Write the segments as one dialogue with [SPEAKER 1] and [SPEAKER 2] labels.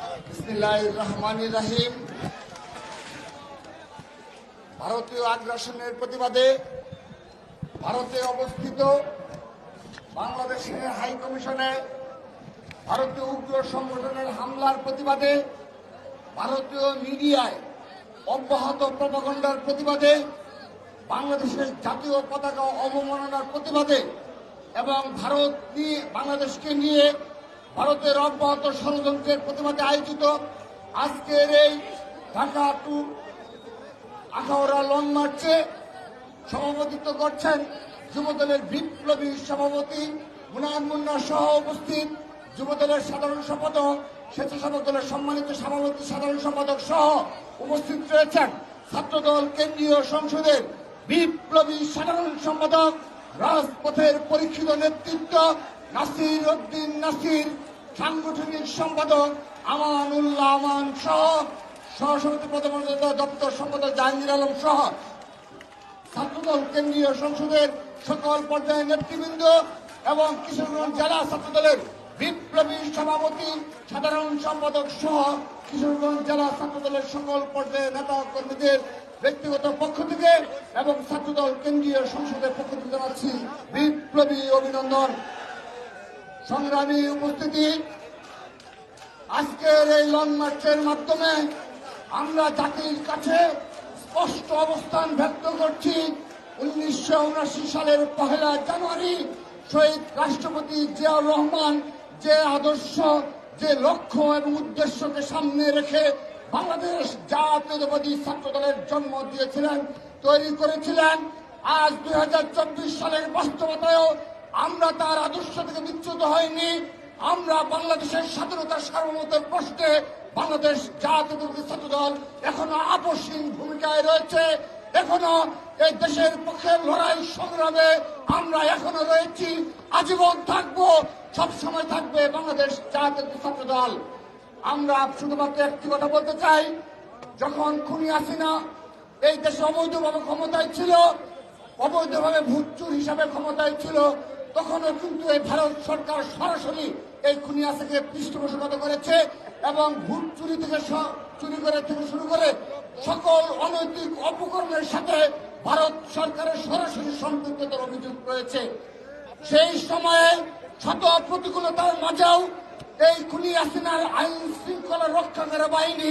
[SPEAKER 1] রহমান রাহিম। ভারতীয় আগ্রাসনের প্রতিবাদে ভারতে অবস্থিত বাংলাদেশের হাই কমিশনে ভারতীয় উগ্র সংগঠনের হামলার প্রতিবাদে ভারতীয় মিডিয়ায় অব্যাহত প্রপাগণ্ডার প্রতিবাদে বাংলাদেশের জাতীয় পতাকা অবমাননার প্রতিবাদে এবং ভারত নিয়ে বাংলাদেশকে নিয়ে ভারতের অব্যাহত ষড়যন্ত্রের প্রতিবাদে আয়োজিত আজকের এই ঢাকা টু আখাউড়া লং মার্চে সভাপতিত্ব করছেন যুবদলের বিপ্লবী সভাপতি মুনায়ন মুন্না সহ উপস্থিত যুবদলের সাধারণ সম্পাদক, স্বেচ্ছাসেবক দলের সম্মানিত সভাপতি, সাধারণ সম্পাদক সহ উপস্থিত রয়েছেন ছাত্রদল কেন্দ্রীয় সংসদের বিপ্লবী সাধারণ সম্পাদক, রাজপথের পরীক্ষিত নেতৃত্ব নাসির উদ্দিন নাসির, সাংগঠনিক সম্পাদক আমানুল্লাহ আমান সহ সহসমিতি প্রধানমন্ত্রী দপ্তর সম্পাদক জাহাঙ্গীর আলম সহ ছাত্রদল কেন্দ্রীয় সংসদের সকল পর্যায়ের নেতৃবৃন্দ এবং কিশোরগঞ্জ জেলা ছাত্রদলের বিপ্লবী সভাপতি, সাধারণ সম্পাদক সহ কিশোরগঞ্জ জেলা ছাত্রদলের সকল পর্যায়ের নেতা কর্মীদের ব্যক্তিগত পক্ষ থেকে এবং ছাত্রদল কেন্দ্রীয় সংসদের পক্ষ থেকে জানাচ্ছি বিপ্লবী অভিনন্দন। সংগ্রামী উপস্থিতি, আজকের এই লং মার্চের মাধ্যমে আমরা জাতির কাছে স্পষ্ট অবস্থান ব্যক্ত করছি। উনিশশো উনাশি সালের পহেলা জানুয়ারি শহীদ রাষ্ট্রপতি জিয়াউর রহমান যে আদর্শ, যে লক্ষ্য এবং উদ্দেশ্যকে সামনে রেখে বাংলাদেশ জাতীয়তাবাদী ছাত্র দলের জন্ম দিয়েছিলেন, তৈরি করেছিলেন, আজ দু হাজার চব্বিশ সালের বাস্তবতায়ও আমরা তার আদর্শ থেকে বিচ্যুত হয়নি। আমরা বাংলাদেশের স্বাধীনতা সার্বভৌমত্বের প্রশ্নে বাংলাদেশ জাতীয় ছাত্র দল এখনও আপসহীন ভূমিকায় রয়েছে। এখনও এই দেশের পক্ষে লড়াই সংগ্রামে আমরা এখনও রয়েছি। আজীবন থাকব, সব সময় থাকবে বাংলাদেশ জাতীয় ছাত্র দল আমরা শুধুমাত্র একটি কথা বলতে চাই, যখন খুনি আসিনা এই দেশে অবৈধভাবে ক্ষমতায় ছিল, অবৈধভাবে ভুটচুর হিসাবে ক্ষমতায় ছিল তখনও কিন্তু এই ভারত সরকার সরাসরি এই খুনিয়াসাকে পৃষ্ঠপোষকতা করেছে এবং ভোট চুরি থেকে চুরি করে থেকে শুরু করে সকল অনৈতিক অপকর্মের সাথে ভারত সরকারের সরাসরি সম্পৃক্ততার অভিযোগ রয়েছে। সেই সময়ে শত প্রতিকূলতার মাঝেও এই খুনি হাসিনার আইন শৃঙ্খলা রক্ষাকারী বাহিনী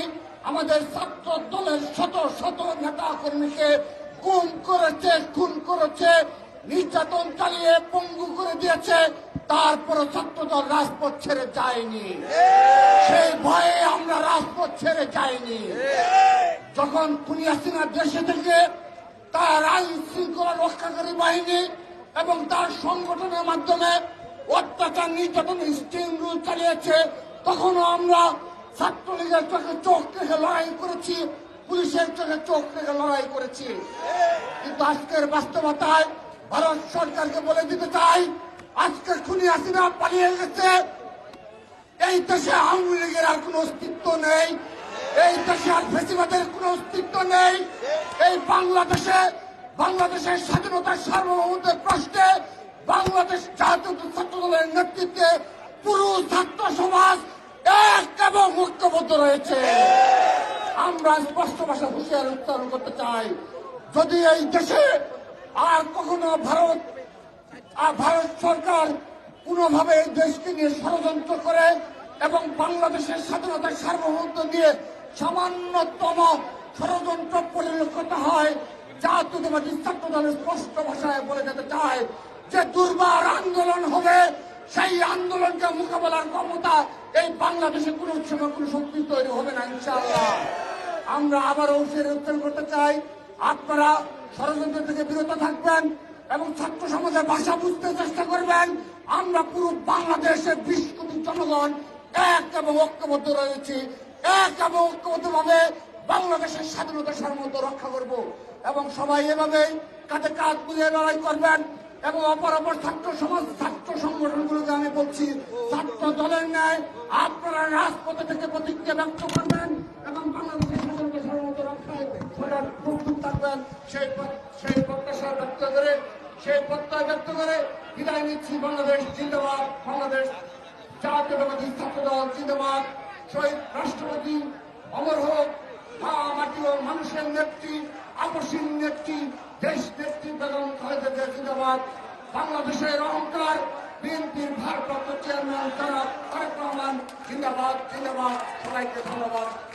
[SPEAKER 1] আমাদের ছাত্র দলের শত শত নেতা কর্মীকে গুম করেছে, খুন করেছে নির্যাতন চালিয়ে পঙ্গু করে দিয়েছে তারপরে ছাত্রদল রাজপথ ছেড়ে যায়নি। সেই ভয়ে আমরা রাজপথ ছেড়ে যাইনি যখন খুনি হাসিনা দেশে থেকে তার আইন শৃঙ্খলা রক্ষাকারী বাহিনী এবং তার সংগঠনের মাধ্যমে অত্যাচার, নির্যাতন, স্টিম রুল চালিয়েছে, তখনও আমরা ছাত্রলীগের চোখে চোখ রেখে লড়াই করেছি, পুলিশের চোখে চোখ রেখে লড়াই করেছি। কিন্তু আজকের বাস্তবতায় ভারত সরকারকে বলে দিতে চাই, আজকে খুনি হাসিনা পালিয়ে গেছে। এই দেশে আওয়ামী লীগের আর কোনো অস্তিত্ব নেই। এই দেশে আর ফেসিবাদের কোনো অস্তিত্ব নেই। এই বাংলাদেশে, বাংলাদেশের স্বাধীনতার সার্বভৌমত্বের প্রশ্নে বাংলাদেশ জাতীয় ছাত্র দলের নেতৃত্বে পুরো ছাত্র সমাজ এক এবং ঐক্যবদ্ধ রয়েছে। আমরা স্পষ্ট ভাষা হুঁশিয়ার উচ্চারণ করতে চাই। যদি এই দেশে আর কখনো ভারত আর ভারত সরকার কোনোভাবে এই দেশকে নিয়ে ষড়যন্ত্র করে এবং বাংলাদেশের স্বাধীনতার সার্বভৌমত্ব দিয়ে সামান্যতম ষড়যন্ত্র পরিলক্ষিত হয় জাতীয়তাবাদী ছাত্র দলের স্পষ্ট ভাষায় বলে যেতে চায় যে দুর্বার আন্দোলন হবে। সেই আন্দোলনকে মোকাবেলার ক্ষমতা এই বাংলাদেশে কোনো সময় কোনো শক্তি তৈরি হবে না, ইনশাআল্লাহ। আমরা আবারও উত্তর করতে চাই। আপনারা ষড়যন্ত্র থেকে বিরত থাকবেন এবং ছাত্র সমাজের ভাষা বুঝতে চেষ্টা করবেন। আমরা পুরো বাংলাদেশের বিশ কোটি জনগণ এক এবং ঐক্যবদ্ধ রয়েছি। এক এবং ঐক্যবদ্ধ ভাবে বাংলাদেশের স্বাধীনতা সার্বভৌমত্ব রক্ষা করব এবং সবাই এভাবে কাঁধে কাঁধ মিলিয়ে লড়াই করবেন এবং অপর অপর ছাত্র সমাজ, ছাত্র সংগঠনগুলোকে আমি বলছি, ছাত্র দলের ন্যায় আপনারা রাজপথে থেকে প্রতিজ্ঞা ব্যক্ত করবেন এবং বাংলাদেশের স্বাধীনতা থাকবেন সেই সেই প্রত্যাশা ব্যক্ত করে, সেই প্রত্যয় ব্যক্ত করে বিদায় নিচ্ছি বাংলাদেশ জিন্দাবাদ, বাংলাদেশ জাতীয়তাবাদী ছাত্র দল জিন্দাবাদ। শহীদ রাষ্ট্রপতি অমর হোক, মা মাটি ও মানুষের নেত্রী, আপসীন নেত্রী, দেশ নেত্রী বেগম খালেদা জিন্দাবাদ। বাংলাদেশের অহংকার, বিএনপির ভারপ্রাপ্ত চেয়ারম্যান জনাব তারেক রহমান জিন্দাবাদ জিন্দাবাদ। সবাইকে ধন্যবাদ।